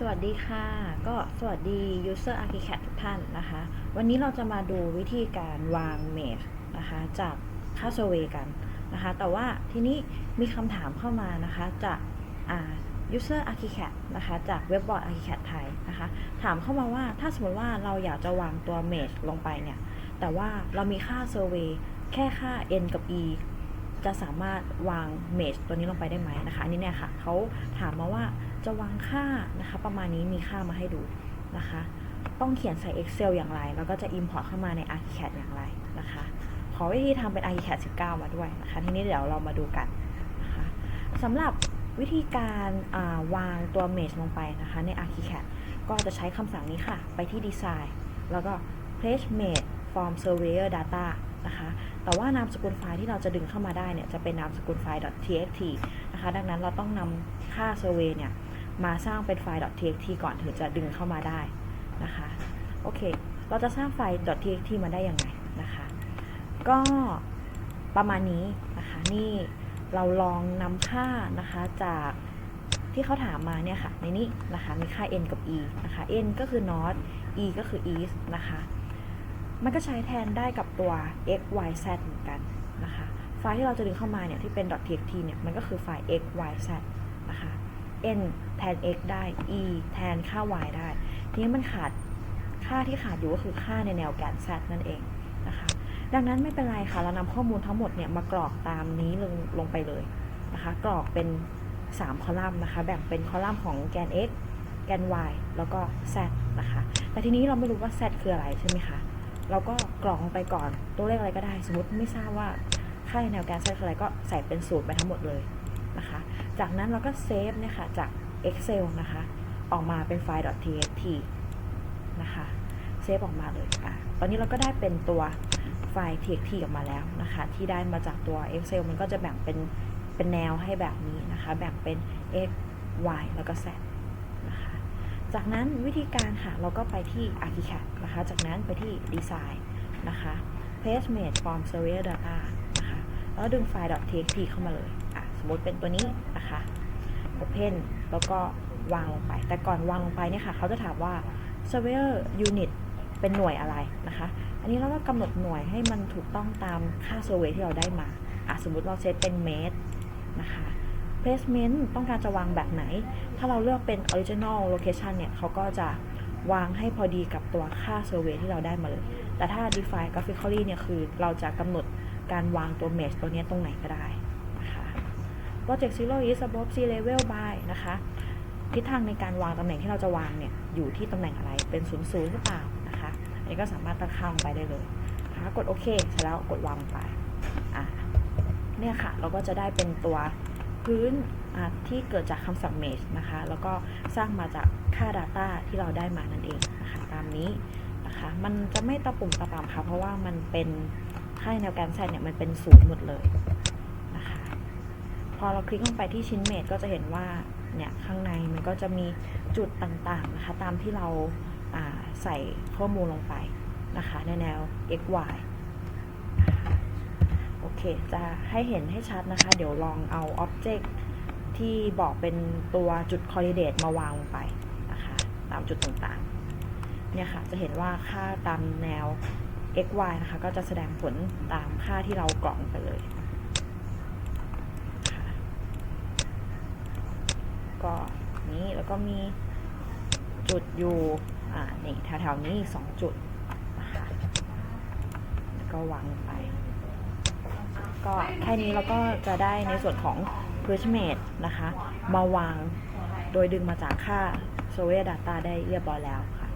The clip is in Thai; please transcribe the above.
สวัสดีค่ะ ก็สวัสดี User Architect ทุกท่านนะคะ วันนี้เราจะมาดูวิธีการวาง Mesh นะคะจากค่า Survey กันนะคะ แต่ว่าทีนี้มีคำถามเข้ามานะคะจากอ่า User Architect นะคะจากเว็บบอร์ด Architect ไทยนะคะ ถามเข้ามาว่าถ้าสมมติว่าเราอยากจะวางตัว Mesh ลงไปเนี่ย แต่ว่าเรามีค่า Survey แค่ค่า n กับ e จะสามารถวาง Mesh ตัวนี้ลงไปได้ไหมนะคะอันนี้เนี่ยค่ะเขาถามมาว่าจะวางค่านะคะ ประมาณนี้มีค่ามาให้ดูนะคะ ต้องเขียนใส่ Excel อย่างไร แล้วก็จะ Import เข้ามาใน ArchiCAD อย่างไรนะคะ ขอวิธีทำเป็น ArchiCAD 19 มาด้วยนะคะ ทีนี้เดี๋ยวเรามาดูกันนะคะสำหรับวิธีการวางตัว Mesh ลงไปนะคะใน ArchiCAD ก็จะใช้คำสั่งนี้ค่ะ ไปที่ Design แล้วก็ Place Mesh from Surveyor Data นะคะ แต่ว่านามสกุลไฟล์ที่เราจะดึงเข้ามาได้เนี่ยจะเป็นนามสกุลไฟล์ .txt นะคะ ดังนั้นเราต้องนำค่า survey เนี่ยมาสร้างเป็นไฟล์ .txt ก่อนถึงจะดึงเข้ามาได้นะคะ โอเค เราจะสร้างไฟล์ .txt มาได้ยังไงนะคะ ก็ประมาณนี้นะคะ นี่เราลองนำค่านะคะจากที่เขาถามมาเนี่ยค่ะ ในนี้นะคะมีค่า n กับ e นะคะ n ก็คือ north e ก็คือ east นะคะ มันก็ใช้แทนได้กับตัว x y z เหมือนกันนะคะ ไฟล์ที่เราจะดึงเข้ามาเนี่ยที่เป็น .txt เนี่ยมันก็คือไฟล์ x y z นะคะ n แทน x ได้ e แทนค่า y ได้ ทีนี้มันขาดค่าที่ขาดอยู่ก็คือค่าในแนวแกน z นั่นเองนะคะ ดังนั้นไม่เป็นไรค่ะ เรานำข้อมูลทั้งหมดเนี่ยมากรอกตามนี้ลงลงไปเลยนะคะ กรอกเป็น 3 คอลัมน์นะคะ แบ่งเป็นคอลัมน์ของแกน x แกน y แล้วก็ z นะคะ แต่ทีนี้เราไม่รู้ว่า z คืออะไรใช่ไหมคะ เราก็กรอกลงไปก่อนตัวเลขอะไรก็ได้ สมมติไม่ทราบว่าค่าแนวแกน z คืออะไรก็ใส่เป็นสูตรไปทั้งหมดเลยนะคะ จากนั้นเราก็เซฟเนี่ยค่ะจาก Excel นะคะ ออกมาเป็นไฟล์ .txt นะคะเซฟออกมาเลยอะตอนนี้เราก็ได้เป็นตัวไฟล์ txt ออกมาแล้วนะคะ ที่ได้มาจากตัว Excel มันก็จะแบ่งเป็นเป็นแนวให้แบบนี้นะคะ แบ่งเป็น x y แล้วก็ z จากนั้นวิธีการค่ะเราก็ไปที่ ArchiCAD นะคะ จากนั้นไปที่ Design นะคะ Place Made from Survey Data นะคะ แล้วดึงไฟล์ .txt เข้ามาเลยอะสมมติเป็นตัวนี้นะคะ Open แล้วก็วางลงไป แต่ก่อนวางลงไปเนี่ยค่ะ เขาจะถามว่า Surveyor Unit เป็นหน่วยอะไรนะคะ อันนี้เราก็กำหนดหน่วยให้มันถูกต้องตามค่า survey ที่เราได้มาอะสมมติเราเซตเป็นเมตรนะคะ placement ต้องการจะวางแบบไหน ถ้าเราเลือกเป็น original location เนี่ยเขาก็จะวางให้พอดีกับตัวค่า survey ที่เราได้มาเลย แต่ถ้า define graphically เนี่ยคือเราจะกำหนดการวางตัว mesh ตัวนี้ตรงไหนก็ได้นะคะ project zero is above sea level by นะคะทิศทางในการวางตำแหน่งที่เราจะวางเนี่ยอยู่ที่ตำแหน่งอะไรเป็นศูนย์ศูนย์หรือเปล่านะคะอันนี้ก็สามารถตั้งค่าลงไปได้เลยนะคะกดโอเคเสร็จแล้วกดวางลงไปอะเนี่ยค่ะ เราก็จะได้เป็นตัว พื้นที่เกิดจากคำสั่ง mesh นะคะ แล้วก็สร้างมาจากค่า data ที่เราได้มานั่นเองนะคะตามนี้นะคะ มันจะไม่ตะปุ่มตะปามค่ะ เพราะว่ามันเป็นค่าแนวแกนแซเนี่ยมันเป็นศูนย์หมดเลยนะคะ พอเราคลิกลงไปที่ชิ้นเมดก็จะเห็นว่าเนี่ยข้างในมันก็จะมีจุดต่างๆนะคะ ตามที่เราใส่ข้อมูลลงไปนะคะในแนว x y เค จะให้เห็นให้ชัดนะคะ เดี๋ยวลองเอา Object ที่บอกเป็นตัวจุด coordinate มาวางลงไปนะคะ ตามจุดต่างๆ เนี่ยค่ะ จะเห็นว่าค่าตามแนว x y นะคะ ก็จะแสดงผลตามค่าที่เรากรอกไปเลยก็นี้แล้วก็มีจุดอยู่อ่านี่แถวๆนี้สองจุดนะคะแล้วก็วางไป ก็แค่นี้เราก็จะได้ในส่วนของ p r i s m a t e นะคะ มาวางโดยดึงมาจากค่า s o v e r Data ได้เรียบร้อยแล้วค่ะ